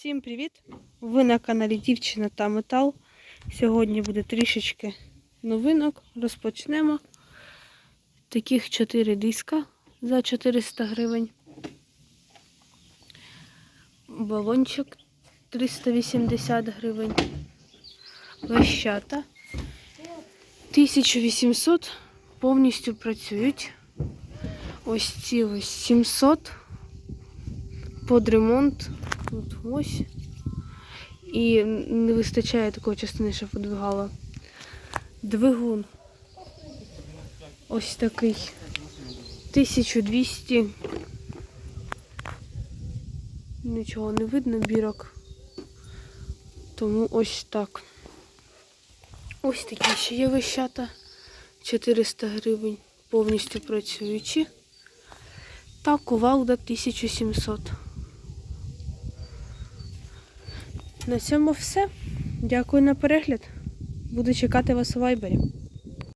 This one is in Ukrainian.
Всім привіт! Ви на каналі Дівчина та Метал. Сьогодні буде трішечки новинок. Розпочнемо. Таких 4 диска за 400 гривень. Балончик 380 гривень. Лещата 1800 повністю працюють. Ось ці ось 700 під ремонт. Тут ось. І не вистачає такої частини, щоб подвигало. Двигун. Ось такий. 1200. Нічого не видно, бірок. Тому ось так. Ось такі ще є вищата. 400 гривень. Повністю працюючі. Та кувалда 1700. На цьому все. Дякую на перегляд. Буду чекати вас у вайбері.